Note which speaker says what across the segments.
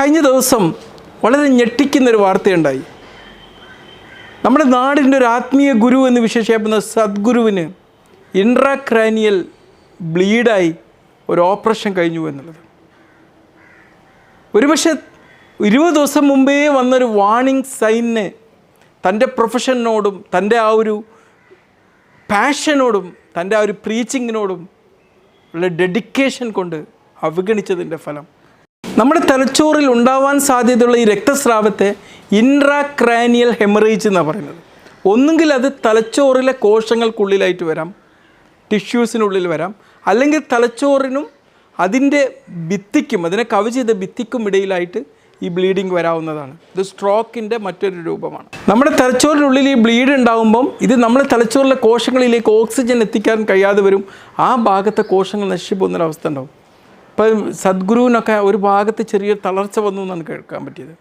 Speaker 1: കഴിഞ്ഞ ദിവസം വളരെ ഞെട്ടിക്കുന്നൊരു വാർത്തയുണ്ടായി. നമ്മുടെ നാടിന്റെ ഒരു ആത്മീയ ഗുരു എന്ന് വിശേഷിപ്പിക്കുന്ന സദ്ഗുരുവിന് ഇൻട്രാക്രാനിയൽ ബ്ലീഡായി ഒരു ഓപ്പറേഷൻ കഴിഞ്ഞു എന്നുള്ളത്. ഒരുപക്ഷെ ഇരുപത് ദിവസം മുമ്പേ വന്നൊരു വാണിംഗ് സൈനിനെ തന്റെ പ്രൊഫഷനോടും തന്റെ ആ ഒരു പാഷനോടും തന്റെ ആ ഒരു പ്രീച്ചിങ്ങിനോടും ഉള്ള ഡെഡിക്കേഷൻ കൊണ്ട് അവഗണിച്ചതിന്റെ ഫലം. നമ്മുടെ തലച്ചോറിൽ ഉണ്ടാവാൻ സാധ്യതയുള്ള ഈ രക്തസ്രാവത്തെ ഇൻട്രാക്രാനിയൽ ഹെമറേജ് എന്നാണ് പറയുന്നത്. ഒന്നുകിൽ അത് തലച്ചോറിലെ കോശങ്ങൾക്കുള്ളിലായിട്ട് വരാം ടിഷ്യൂസിനുള്ളിൽ വരാം അല്ലെങ്കിൽ തലച്ചോറിനും അതിന്റെ ഭിത്തിക്കും അതിനെ കവർ ചെയ്ത ഭിത്തിക്കും ഇടയിലായിട്ട് ഈ ബ്ലീഡിങ് വരാവുന്നതാണ്. ഇത് സ്ട്രോക്കിന്റെ മറ്റൊരു രൂപമാണ്. നമ്മുടെ തലച്ചോറിനുള്ളിൽ ഈ ബ്ലീഡ് ഉണ്ടാകുമ്പം ഇത് നമ്മുടെ തലച്ചോറിലെ കോശങ്ങളിലേക്ക് ഓക്സിജൻ എത്തിക്കാൻ കഴിയാതെ വരും. ആ ഭാഗത്തെ കോശങ്ങൾ നശിച്ചു പോകുന്നൊരവസ്ഥ ഉണ്ടാവും. ഇപ്പം സദ്ഗുരുവിനൊക്കെ ഒരു ഭാഗത്ത് ചെറിയ തളർച്ച വന്നു എന്നാണ് കേൾക്കാൻ പറ്റിയത്.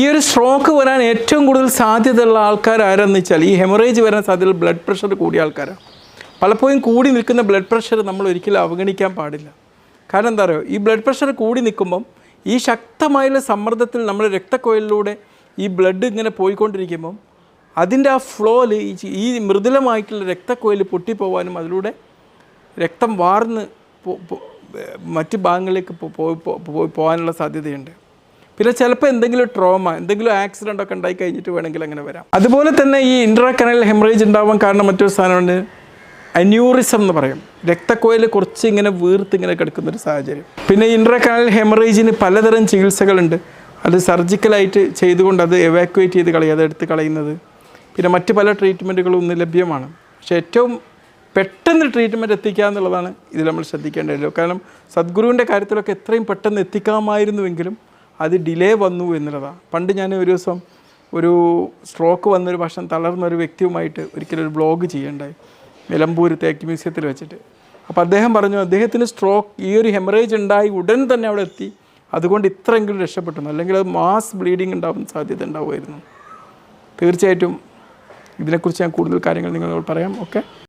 Speaker 1: ഈ ഒരു സ്ട്രോക്ക് വരാൻ ഏറ്റവും കൂടുതൽ സാധ്യതയുള്ള ആൾക്കാർ ആരാന്ന് വെച്ചാൽ ഈ ഹെമറേജ് വരാൻ സാധ്യത ബ്ലഡ് പ്രഷർ കൂടിയ ആൾക്കാരാണ്. പലപ്പോഴും കൂടി നിൽക്കുന്ന ബ്ലഡ് പ്രഷർ നമ്മൾ ഒരിക്കലും അവഗണിക്കാൻ പാടില്ല. കാരണം എന്താ പറയുക ഈ ബ്ലഡ് പ്രഷർ കൂടി നിൽക്കുമ്പം ഈ ശക്തമായുള്ള സമ്മർദ്ദത്തിൽ നമ്മുടെ രക്തക്കൊയലിലൂടെ ഈ ബ്ലഡ് ഇങ്ങനെ പോയിക്കൊണ്ടിരിക്കുമ്പം അതിന്റെ ആ ഫ്ലോയിൽ ഈ മൃദുലമായിട്ടുള്ള രക്തക്കൊയിൽ പൊട്ടിപ്പോവാനും അതിലൂടെ രക്തം വാർന്ന് മറ്റ് ഭാഗങ്ങളിലേക്ക് പോയി പോകാനുള്ള സാധ്യതയുണ്ട്. പിന്നെ ചിലപ്പോൾ എന്തെങ്കിലും ട്രോമ എന്തെങ്കിലും ആക്സിഡന്റ് ഒക്കെ ഉണ്ടായി കഴിഞ്ഞിട്ട് വേണമെങ്കിൽ അങ്ങനെ വരാം. അതുപോലെ തന്നെ ഈ ഇൻട്രാകനൽ ഹെമറേജ് ഉണ്ടാവാൻ കാരണം മറ്റൊരു സാധനമാണ് അന്യൂറിസം എന്ന് പറയും. രക്തക്കോയിൽ കുറച്ച് ഇങ്ങനെ വീർത്ത് ഇങ്ങനെ കിടക്കുന്ന ഒരു സാഹചര്യം. പിന്നെ ഇൻട്രാകനൽ ഹെമറേജിന് പലതരം ചികിത്സകളുണ്ട്. അത് സർജിക്കലായിട്ട് ചെയ്തുകൊണ്ട് അത് എവാക്വേറ്റ് ചെയ്ത് കളയുക അത് എടുത്ത് കളയുന്നത്. പിന്നെ മറ്റ് പല ട്രീറ്റ്മെന്റുകളും ഇന്ന് ലഭ്യമാണ്. പക്ഷേ ഏറ്റവും പെട്ടെന്ന് ട്രീറ്റ്മെന്റ് എത്തിക്കുക എന്നുള്ളതാണ് ഇതിൽ നമ്മൾ ശ്രദ്ധിക്കേണ്ടതല്ലോ കാരണം സദ്ഗുരുവിന്റെ കാര്യത്തിലൊക്കെ എത്രയും പെട്ടെന്ന് എത്തിക്കാമായിരുന്നുവെങ്കിലും അത് ഡിലേ വന്നു എന്നുള്ളതാണ്. പണ്ട് ഞാൻ ഒരു ദിവസം ഒരു സ്ട്രോക്ക് വന്നൊരു ഭക്ഷണം തളർന്ന ഒരു വ്യക്തിയുമായിട്ട് ഒരിക്കലും ഒരു ബ്ലോഗ് ചെയ്യേണ്ടായി. നിലമ്പൂർ തേക്ക് മ്യൂസിയത്തിൽ വെച്ചിട്ട്. അപ്പോൾ അദ്ദേഹം പറഞ്ഞു അദ്ദേഹത്തിന് സ്ട്രോക്ക് ഈ ഒരു ഹെമറേജ് ഉണ്ടായി ഉടൻ തന്നെ അവിടെ എത്തി. അതുകൊണ്ട് ഇത്രയെങ്കിലും രക്ഷപ്പെട്ടു. അല്ലെങ്കിൽ അത് മാസ് ബ്ലീഡിങ് ഉണ്ടാവും സാധ്യത ഉണ്ടാവുമായിരുന്നു. തീർച്ചയായിട്ടും ഇതിനെക്കുറിച്ച് ഞാൻ കൂടുതൽ കാര്യങ്ങൾ നിങ്ങളോട് പറയാം. ഓക്കെ